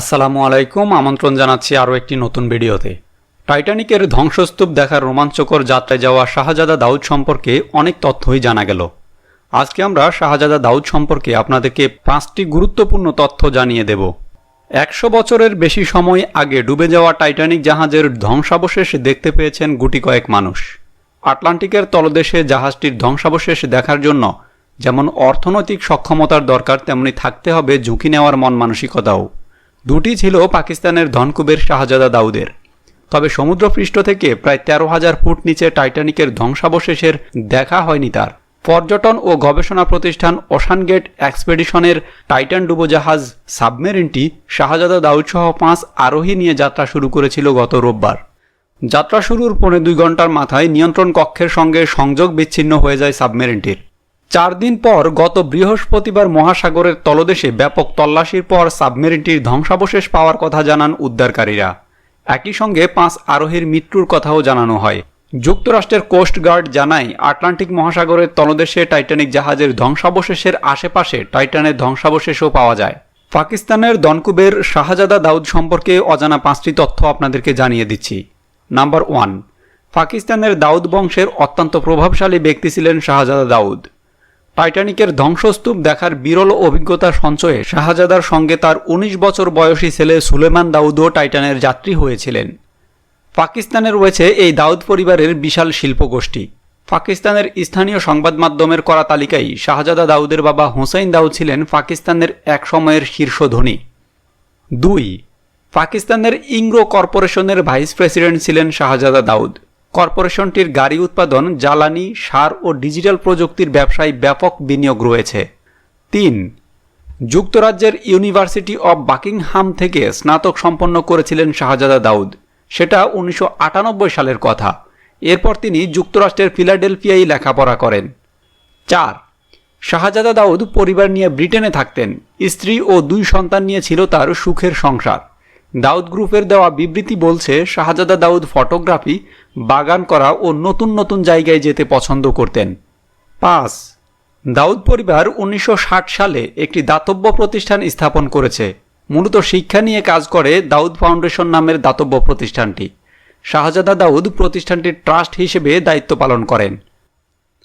আসসালামু আলাইকুম, আমন্ত্রণ জানাচ্ছি আরও একটি নতুন ভিডিওতে। টাইটানিকের ধ্বংসস্তূপ দেখার রোমাঞ্চকর যাত্রায় যাওয়া শাহজাদা দাউদ সম্পর্কে অনেক তথ্যই জানা গেল। আজকে আমরা শাহজাদা দাউদ সম্পর্কে আপনাদেরকে পাঁচটি গুরুত্বপূর্ণ তথ্য জানিয়ে দেব। একশো বছরের বেশি সময় আগে ডুবে যাওয়া টাইটানিক জাহাজের ধ্বংসাবশেষ দেখতে পেয়েছেন গুটি কয়েক মানুষ। আটলান্টিকের তলদেশে জাহাজটির ধ্বংসাবশেষ দেখার জন্য যেমন অর্থনৈতিক সক্ষমতার দরকার, তেমনি থাকতে হবে ঝুঁকি নেওয়ার মন মানসিকতাও। দুটি ছিল পাকিস্তানের ধনকুবের শাহজাদা দাউদের। তবে সমুদ্রপৃষ্ঠ থেকে প্রায় তেরো হাজার ফুট নিচে টাইটানিকের ধ্বংসাবশেষের দেখা হয়নি তার। পর্যটন ও গবেষণা প্রতিষ্ঠান ওশানগেট এক্সপেডিশনের টাইটান ডুবোজাহাজ সাবমেরিনটি শাহজাদা দাউদ সহ পাঁচ আরোহী নিয়ে যাত্রা শুরু করেছিল গত রোববার। যাত্রা শুরুর পৌনে দুই ঘণ্টার মাথায় নিয়ন্ত্রণ কক্ষের সঙ্গে সংযোগ বিচ্ছিন্ন হয়ে যায় সাবমেরিনটির। চার দিন পর গত বৃহস্পতিবার মহাসাগরের তলদেশে ব্যাপক তল্লাশির পর সাবমেরিনটির ধ্বংসাবশেষ পাওয়ার কথা জানান উদ্ধারকারীরা। একই সঙ্গে পাঁচ আরোহীর মৃত্যুর কথাও জানানো হয়। যুক্তরাষ্ট্রের কোস্ট গার্ড জানায়, আটলান্টিক মহাসাগরের তলদেশে টাইটানিক জাহাজের ধ্বংসাবশেষের আশেপাশে টাইটানের ধ্বংসাবশেষও পাওয়া যায়। পাকিস্তানের দনকুবের শাহজাদা দাউদ সম্পর্কে অজানা পাঁচটি তথ্য আপনাদেরকে জানিয়ে দিচ্ছি। নাম্বার ওয়ান, পাকিস্তানের দাউদ বংশের অত্যন্ত প্রভাবশালী ব্যক্তি ছিলেন শাহজাদা দাউদ। টাইটানিকের ধ্বংসস্তূপ দেখার বিরল অভিজ্ঞতা সঞ্চয়ে শাহজাদার সঙ্গে তার ১৯ বছর বয়সী ছেলে সুলেমান দাউদও টাইটানের যাত্রী হয়েছিলেন। পাকিস্তানের রয়েছে এই দাউদ পরিবারের বিশাল শিল্পগোষ্ঠী। পাকিস্তানের স্থানীয় সংবাদ মাধ্যমের করা তালিকায় শাহজাদা দাউদের বাবা হুসাইন দাউদ ছিলেন পাকিস্তানের এক সময়ের শীর্ষ ধনী। দুই, পাকিস্তানের ইংরো কর্পোরেশনের ভাইস প্রেসিডেন্ট ছিলেন শাহজাদা দাউদ। কর্পোরেশনটির গাড়ি উৎপাদন, জ্বালানি, সার ও ডিজিটাল প্রযুক্তির ব্যবসায় ব্যাপক বিনিয়োগ রয়েছে। তিন, যুক্তরাজ্যের ইউনিভার্সিটি অব বাকিংহাম থেকে স্নাতক সম্পন্ন করেছিলেন শাহজাদা দাউদ। সেটা উনিশশো আটানব্বই সালের কথা। এরপর তিনি যুক্তরাষ্ট্রের ফিলাডেলফিয়ায় লেখাপড়া করেন। চার, শাহজাদা দাউদ পরিবার নিয়ে ব্রিটেনে থাকতেন। স্ত্রী ও দুই সন্তান নিয়ে ছিল তার সুখের সংসার। দাউদ গ্রুপের দেওয়া বিবৃতি বলছে, শাহজাদা দাউদ ফটোগ্রাফি, বাগান করা ও নতুন নতুন জায়গায় যেতে পছন্দ করতেন। পাঁচ, দাউদ পরিবার উনিশশো ষাট সালে একটি দাতব্য প্রতিষ্ঠান স্থাপন করেছে। মূলত শিক্ষা নিয়ে কাজ করে দাউদ ফাউন্ডেশন নামের দাতব্য প্রতিষ্ঠানটি। শাহজাদা দাউদ প্রতিষ্ঠানটির ট্রাস্ট হিসেবে দায়িত্ব পালন করেন।